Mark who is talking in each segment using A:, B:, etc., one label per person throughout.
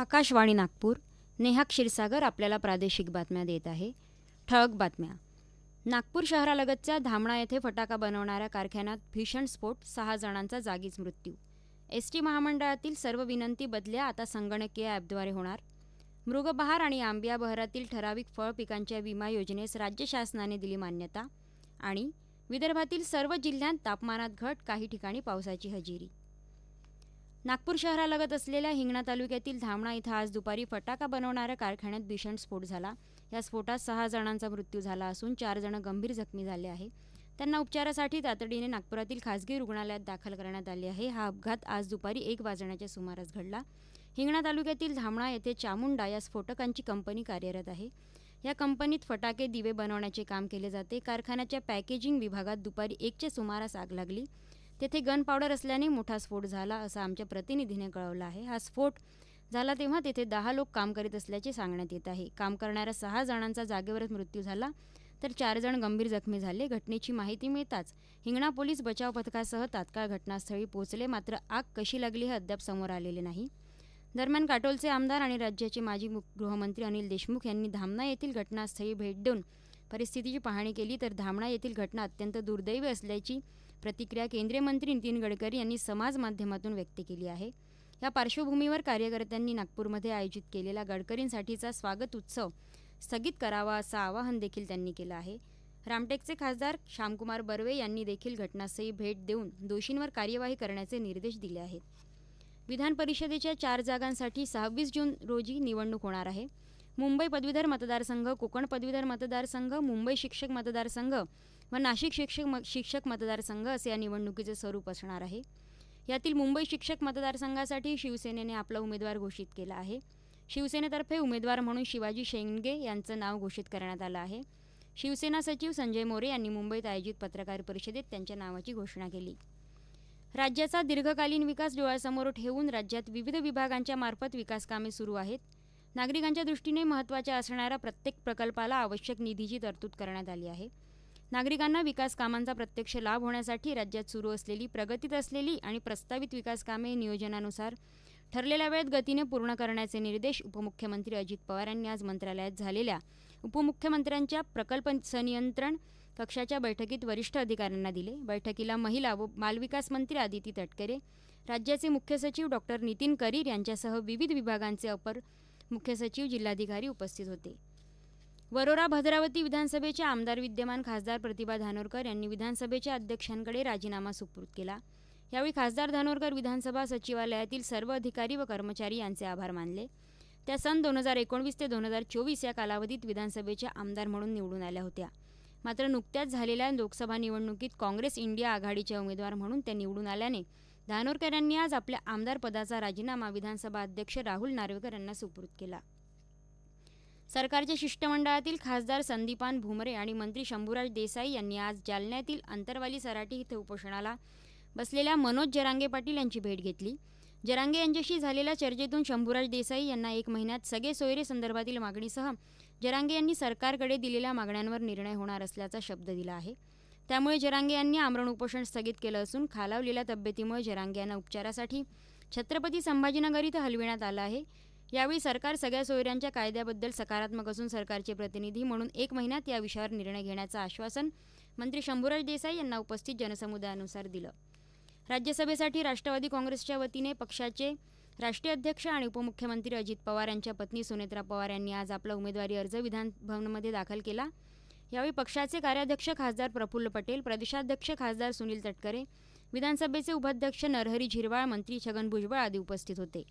A: आकाशवाणी नागपूर. नेहा क्षीरसागर आपल्याला प्रादेशिक बातम्या देत आहे. ठळक बातम्या. नागपूर शहरालगतच्या धामणा येथे फटाका बनवणाऱ्या कारखान्यात भीषण स्फोट सहा जणांचा जागीच मृत्यू. एस टी महामंडळातील सर्व विनंती बदल्या आता संगणकीय ॲपद्वारे होणार. मृगबहार आणि आंबिया बहरातील ठराविक फळ पिकांच्या विमा योजनेस राज्य शासनाने दिली मान्यता आणि विदर्भातील सर्व जिल्ह्यांत तापमानात घट काही ठिकाणी पावसाची हजेरी नागपूर शहरालगत असलेल्या हिंगणा तालुक्यातील धामणा इथं आज दुपारी फटाका बनवणाऱ्या कारखान्यात भीषण स्फोट झाला. या स्फोटात सहा जणांचा मृत्यू झाला असून चार जण गंभीर जखमी झाले आहे त्यांना उपचारासाठी तातडीने नागपुरातील खासगी रुग्णालयात दाखल करण्यात आले आहे. हा अपघात आज दुपारी एक वाजण्याच्या सुमारास घडला. हिंगणा तालुक्यातील धामणा येथे चामुंडा या स्फोटकांची कंपनी कार्यरत आहे. या कंपनीत फटाके दिवे बनवण्याचे काम केले जाते. कारखान्याच्या पॅकेजिंग विभागात दुपारी एकच्या सुमारास आग लागली. तेथे गन पावडर असल्याने मोठा स्फोट झाला असं आमच्या प्रतिनिधीने कळवलं आहे. हा स्फोट झाला तेव्हा तेथे दहा लोक काम करीत असल्याचे सांगण्यात येत आहे. काम करणाऱ्या सहा जणांचा जागेवरच मृत्यू झाला तर चार जण गंभीर जखमी झाले. घटनेची माहिती मिळताच हिंगणा पोलीस बचाव पथकासह तात्काळ घटनास्थळी पोहोचले. मात्र आग कशी लागली हे अद्याप समोर आलेले नाही. दरम्यान काटोलचे आमदार आणि राज्याचे माजी गृहमंत्री अनिल देशमुख यांनी धामणा येथील घटनास्थळी भेट देऊन परिस्थितीची पाहणी केली तर धामणा येथील घटना अत्यंत दुर्दैवी असल्याची प्रतिक्रिया केंद्रीय मंत्री नितीन गडकरी यांनी समाज माध्यमातून व्यक्त केली आहे. या पार्श्वभूमीवर कार्यकर्त्यांनी नागपूरमध्ये आयोजित केलेला गडकरींसाठीचा स्वागत उत्सव स्थगित करावा असं आवाहन देखील त्यांनी केलं आहे. रामटेकचे खासदार श्यामकुमार बर्वे यांनी देखील घटनास्थळी भेट देऊन दोषींवर कार्यवाही करण्याचे निर्देश दिले आहेत. विधान परिषदेच्या चार जागांसाठी सहावीस जून रोजी निवडणूक होणार आहे. मुंबई पदवीधर मतदारसंघ कोकण पदवीधर मतदारसंघ मुंबई शिक्षक मतदारसंघ व नाशिक शिक्षक म शिक्षक मतदारसंघ असे या निवडणुकीचे स्वरूप असणार आहे. यातील मुंबई शिक्षक मतदारसंघासाठी शिवसेनेने आपला उमेदवार घोषित केला आहे. शिवसेनेतर्फे उमेदवार म्हणून शिवाजी शेंडगे यांचं नाव घोषित करण्यात आलं आहे. शिवसेना सचिव संजय मोरे यांनी मुंबईत आयोजित पत्रकार परिषदेत त्यांच्या नावाची घोषणा केली. राज्याचा दीर्घकालीन विकास डोळ्यासमोर ठेवून राज्यात विविध विभागांच्या मार्फत विकासकामे सुरू आहेत. नागरिकांच्या दृष्टीने महत्त्वाच्या असणाऱ्या प्रत्येक प्रकल्पाला आवश्यक निधीची तरतूद करण्यात आली आहे. नागरिकांना विकास कामांचा प्रत्यक्ष लाभ होण्यासाठी राज्यात सुरू असलेली प्रगतीत असलेली आणि प्रस्तावित विकास कामे नियोजनानुसार ठरलेल्या वेळेत गतीने पूर्ण करण्याचे निर्देश उपमुख्यमंत्री अजित पवार यांनी आज मंत्रालयात झालेल्या उपमुख्यमंत्र्यांच्या प्रकल्प संनियंत्रण कक्षाच्या बैठकीत वरिष्ठ अधिकाऱ्यांना दिले. बैठकीला महिला व बालविकास मंत्री आदिती तटकरे राज्याचे मुख्य सचिव डॉक्टर नितीन करीर यांच्यासह विविध विभागांचे अपर मुख्य सचिव जिल्हाधिकारी उपस्थित होते. वरोरा भद्रावती विधानसभेच्या आमदार विद्यमान खासदार प्रतिभा धानोरकर यांनी विधानसभेच्या अध्यक्षांकडे राजीनामा सुपूर्द केला. यावेळी खासदार धानोरकर विधानसभा सचिवालयातील सर्व अधिकारी व कर्मचारी यांचे आभार मानले. त्या सन दोन हजार एकोणवीस ते दोन हजार चोवीस या कालावधीत विधानसभेच्या आमदार म्हणून निवडून आल्या होत्या. मात्र नुकत्याच झालेल्या लोकसभा निवडणुकीत काँग्रेस इंडिया आघाडीच्या उमेदवार म्हणून त्या निवडून आल्याने धानोरकर यांनी आज आपल्या आमदार पदाचा राजीनामा विधानसभा अध्यक्ष राहुल नार्वेकर यांना सुपूर्द केला. सरकारच्या शिष्टमंडळातील खासदार संदीपान भुमरे आणि मंत्री शंभूराज देसाई यांनी आज जालन्यातील अंतरवाली सराटी इथे उपोषणाला बसलेल्या मनोज जरांगे पाटील यांची भेट घेतली. जरांगे यांच्याशी झालेल्या चर्चेतून शंभूराज देसाई यांना एक महिन्यात सगळे सोयरे संदर्भातील मागणीसह जरांगे यांनी सरकारकडे दिलेल्या मागण्यांवर निर्णय होणार असल्याचा शब्द दिला आहे. त्यामुळे जरांगे यांनी आमरण उपोषण स्थगित केलं असून खालावलेल्या तब्येतीमुळे जरांगे यांना उपचारासाठी छत्रपती संभाजीनगर इथं हलविण्यात आलं आहे. यावेळी सरकार सगळ्या सोयऱ्यांच्या कायद्याबद्दल सकारात्मक असून सरकारचे प्रतिनिधी म्हणून एक महिन्यात या विषयावर निर्णय घेण्याचं आश्वासन मंत्री शंभूराज देसाई यांना उपस्थित जनसमुदायानुसार दिलं. राज्यसभेसाठी राष्ट्रवादी काँग्रेसच्या वतीने पक्षाचे राष्ट्रीय अध्यक्ष आणि उपमुख्यमंत्री अजित पवार यांच्या पत्नी सुनेत्रा पवार यांनी आज आपला उमेदवारी अर्ज विधानभवनमध्ये दाखल केला. यावेळी पक्षाचे कार्याध्यक्ष खासदार प्रफुल्ल पटेल प्रदेशाध्यक्ष खासदार सुनील तटकरे विधानसभेचे उपाध्यक्ष नरहरी झिरवाळ मंत्री छगन भुजबळ आदी उपस्थित होते.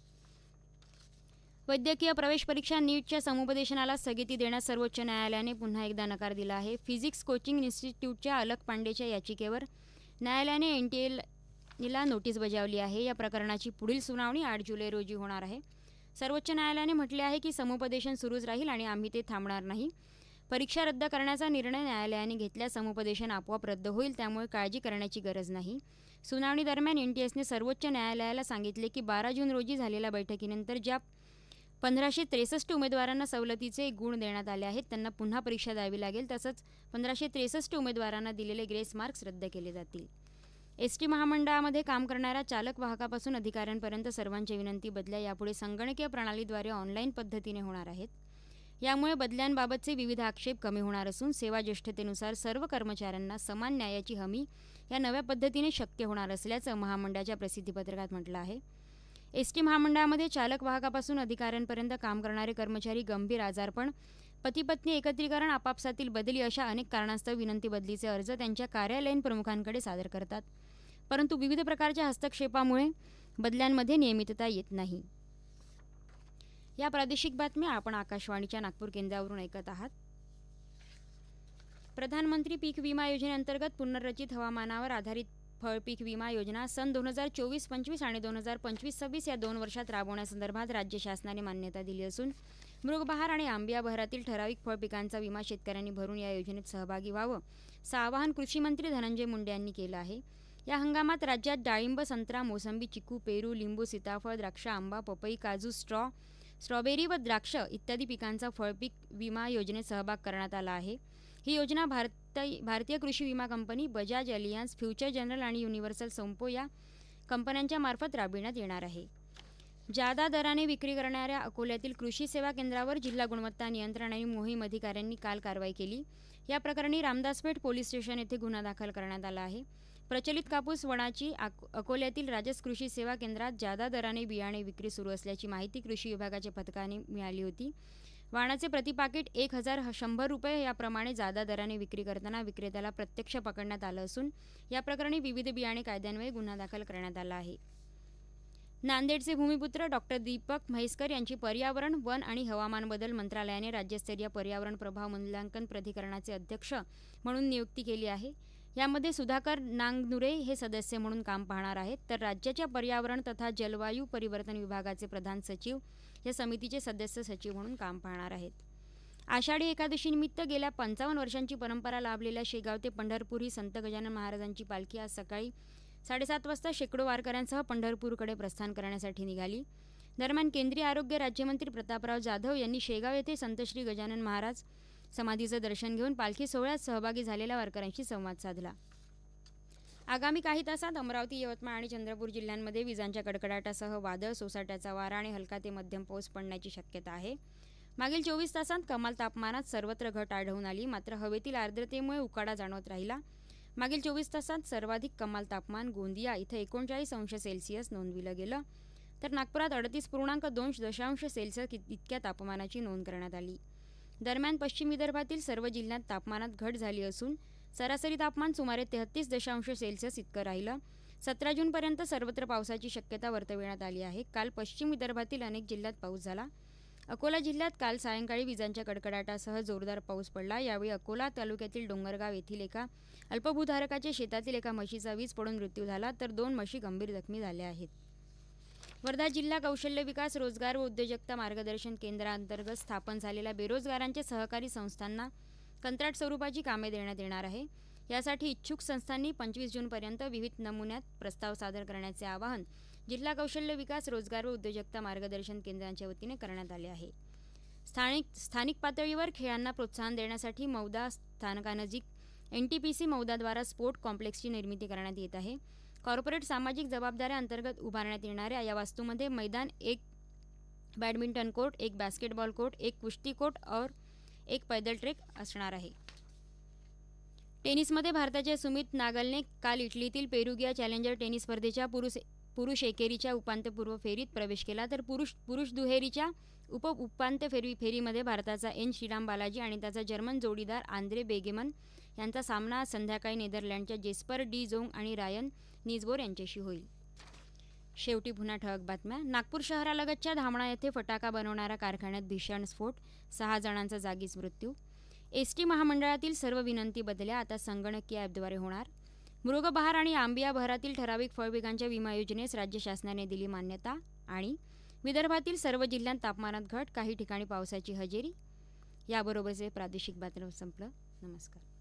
A: वैद्यकीय प्रवेश परीक्षा नीटच्या समुपदेशनाला स्थगिती देण्यास सर्वोच्च न्यायालयाने पुन्हा एकदा नकार दिला आहे. फिजिक्स कोचिंग इन्स्टिट्यूटच्या अलक पांडेच्या याचिकेवर न्यायालयाने एन टी एलला नोटीस बजावली आहे. या प्रकरणाची पुढील सुनावणी आठ जुलै रोजी होणार आहे. सर्वोच्च न्यायालयाने म्हटले आहे की समुपदेशन सुरूच राहील आणि आम्ही ते थांबणार नाही. परीक्षा रद्द करण्याचा निर्णय न्यायालयाने घेतल्यास समुपदेशन आपोआप रद्द होईल त्यामुळे काळजी करण्याची गरज नाही. सुनावणी दरम्यान एन टी एसने सर्वोच्च न्यायालयाला सांगितले की बारा जून रोजी झालेल्या बैठकीनंतर ज्या पंधराशे त्रेसष्ट उमेदवारांना सवलतीचे गुण देण्यात आले आहेत. त्यांना पुन्हा परीक्षा द्यावी लागेल. तसंच पंधराशे त्रेसष्ट उमेदवारांना दिलेले ग्रेस मार्क्स रद्द केले जातील. एस टी महामंडळामध्ये काम करणाऱ्या चालक वाहकापासून अधिकाऱ्यांपर्यंत सर्वांच्या विनंती बदल्या यापुढे संगणकीय प्रणालीद्वारे ऑनलाईन पद्धतीने होणार आहेत. यामुळे बदल्यांबाबतचे विविध आक्षेप कमी होणार असून सेवा ज्येष्ठतेनुसार सर्व कर्मचाऱ्यांना समान न्यायाची हमी या नव्या पद्धतीने शक्य होणार असल्याचं महामंडळाच्या प्रसिद्धीपत्रकात म्हटलं आहे. एस टी महामंडळामध्ये चालक वाहकापासून अधिकाऱ्यांपर्यंत काम करणारे कर्मचारी गंभीर आजारपण पती पत्नी एकत्रीकरण आपापसातील बदली अशा अनेक कारणास्तव विनंती बदलीचे अर्ज त्यांच्या कार्यालयीन प्रमुखांकडे सादर करतात. परंतु विविध प्रकारच्या हस्तक्षेपामुळे बदल्यांमध्ये नियमितता येत नाही. या प्रादेशिक बातम्या आपण आकाशवाणीच्या नागपूर केंद्रावरून ऐकत आहात. प्रधानमंत्री पीक विमा योजनेअंतर्गत पुनर्रचित हवामानावर आधारित फळपीक विमा योजना सन दोन हजार चोवीस पंचवीस आणि दोन हजार पंचवीस सव्वीस या दोन वर्षात राबवण्यासंदर्भात राज्य शासनाने मान्यता दिली असून मृगबहार आणि आंबिया बहरातील ठराविक फळपिकांचा विमा शेतकऱ्यांनी भरून या योजनेत सहभागी व्हावं असं आवाहन कृषीमंत्री धनंजय मुंडे यांनी केलं आहे. या हंगामात राज्यात डाळिंब संत्रा मोसंबी चिकू पेरू लिंबू सीताफळ द्राक्ष आंबा पपई काजू स्ट्रॉ स्ट्रॉबेरी व द्राक्ष इत्यादी पिकांचा फळपीक विमा योजनेत सहभाग करण्यात आला आहे. ही योजना भारत भारतीय कृषी विमा company Bajaj Allianz Future General आणि युनिव्हर्सल संपो या कंपन्यांच्या मार्फत राबविण्यात येणार आहे. जादा दराने विक्री करणाऱ्या अकोल्यातील कृषी सेवा केंद्रावर जिल्हा गुणवत्ता नियंत्रण आणि मोहीम अधिकाऱ्यांनी काल कारवाई केली. या प्रकरणी रामदासपेठ पोलीस स्टेशन येथे गुन्हा दाखल करण्यात आला आहे. प्रचलित कापूस वणाची अकोल्यातील राजस कृषी सेवा केंद्रात जादा दराने बियाणे विक्री सुरू असल्याची माहिती कृषी विभागाच्या पथकाने मिळाली होती. वाणाचे प्रतिपाकिट एक हजार शंभर रुपये याप्रमाणे जादा दराने विक्री करताना विक्रेत्याला प्रत्यक्ष पकडण्यात आलं असून या प्रकरणी विविध बियाणे कायद्यान्वये गुन्हा दाखल करण्यात आला आहे. नांदेडचे भूमिपुत्र डॉक्टर दीपक म्हैसकर यांची पर्यावरण वन आणि हवामान बदल मंत्रालयाने राज्यस्तरीय पर्यावरण प्रभाव मूल्यांकन प्राधिकरणाचे अध्यक्ष म्हणून नियुक्ती केली आहे. यामध्ये सुधाकर नांगनुरे हे सदस्य म्हणून काम पाहणार आहेत. तर राज्याच्या पर्यावरण तथा जलवायू परिवर्तन विभागाचे प्रधान सचिव या समितीचे सदस्य सचिव म्हणून काम पाहणार आहेत. आषाढी एकादशीनिमित्त गेल्या पंचावन्न वर्षांची परंपरा लाभलेल्या शेगाव ते पंढरपूर ही संत गजानन महाराजांची पालखी आज सकाळी साडेसात वाजता शेकडो वारकऱ्यांसह पंढरपूरकडे प्रस्थान करण्यासाठी निघाली. दरम्यान केंद्रीय आरोग्य राज्यमंत्री प्रतापराव जाधव यांनी शेगाव येथे संत श्री गजानन महाराज समाधीचं दर्शन घेऊन पालखी सोहळ्यात सहभागी झालेल्या वारकऱ्यांशी संवाद साधला. आगामी काही तासात अमरावती यवतमाळ आणि चंद्रपूर जिल्ह्यांमध्ये विजांच्या कडकडाटासह वादळ सोसाट्याचा वारा आणि हलका ते मध्यम पाऊस पडण्याची शक्यता आहे. मागील चोवीस तासांत कमाल तापमानात सर्वत्र घट आढळून आली मात्र हवेतील आर्द्रतेमुळे उकाडा जाणवत राहिला. मागील चोवीस तासांत सर्वाधिक कमाल तापमान गोंदिया इथं एकोणचाळीस अंश सेल्सिअस नोंदविलं गेलं. तर नागपुरात अडतीस पूर्णांक दोन दशांश सेल्सिअस इतक्या तापमानाची नोंद करण्यात आली. दरम्यान पश्चिम विदर्भातील सर्व जिल्ह्यात तापमानात घट झाली असून सरासरी तापमान सुमारे तेहतीस दशांश सेल्सिअस इतकं राहिलं. सतरा जूनपर्यंत सर्वत्र पावसाची शक्यता वर्तविण्यात आली आहे. काल पश्चिम विदर्भातील अनेक जिल्ह्यात पाऊस झाला. अकोला जिल्ह्यात काल सायंकाळी विजांच्या कडकडाटासह जोरदार पाऊस पडला. यावेळी अकोला तालुक्यातील डोंगरगाव येथील एका अल्पभूधारकाच्या शेतातील एका म्हशीचा वीज पडून मृत्यू झाला. तर दोन म्हशी गंभीर जखमी झाल्या आहेत. वर्धा जिल्हा कौशल्य विकास रोजगार व उद्योजकता मार्गदर्शन केंद्रांतर्गत स्थापन झालेल्या बेरोजगारांच्या सहकारी संस्थांना कंत्राट स्वरूपाची कामे देण्यात येणार आहे. यासाठी इच्छुक संस्थांनी पंचवीस जूनपर्यंत विविध नमुन्यात प्रस्ताव सादर करण्याचे आवाहन जिल्हा कौशल्य विकास रोजगार व उद्योजकता मार्गदर्शन केंद्रांच्या वतीने करण्यात आले आहे. स्थानिक स्थानिक पातळीवर खेळांना प्रोत्साहन देण्यासाठी मौदा स्थानकानजीक एन टी पी सी मौदाद्वारा स्पोर्ट कॉम्प्लेक्सची निर्मिती करण्यात येत आहे. कॉर्पोरेट सामाजिक जबाबदाऱ्या अंतर्गत उभारण्यात येणाऱ्या या वास्तूमध्ये मैदान एक बॅडमिंटन कोर्ट एक बास्केटबॉल कोर्ट एक कुस्ती कोर्ट और एक पैदल ट्रेक असणार आहे. टेनिसमध्ये भारताच्या सुमित नागलने काल इटलीतील पेरुगिया चॅलेंजर टेनिस स्पर्धेच्या पुरुष पुरुष एकेरीच्या उपांत्यपूर्व फेरीत प्रवेश केला. तर पुरुष पुरुष दुहेरीच्या उप उपांत्य फेरी फेरीमध्ये भारताचा एन. श्रीराम बालाजी आणि त्याचा जर्मन जोडीदार आंद्रे बेगेमन यांचा सामना संध्याकाळी नेदरलँडच्या जेस्पर डी जोंग आणि रायन निजबोर यांच्याशी होईल. शेवटी पुन्हा ठळक बातम्या. नागपूर शहरालगतच्या धामणा येथे फटाका बनवणाऱ्या कारखान्यात भीषण स्फोट. सहा जणांचा जागीच मृत्यू. एस टी महामंडळातील सर्व विनंती बदल्या आता संगणकीय ॲपद्वारे होणार. मृगबहार आणि आंबिया बहरातील ठराविक फळपिकांच्या विमा योजनेस राज्य शासनाने दिली मान्यता आणि विदर्भातील सर्व जिल्ह्यांत तापमानात घट काही ठिकाणी पावसाची हजेरी. याबरोबरचे प्रादेशिक बातम्या संपलं. नमस्कार.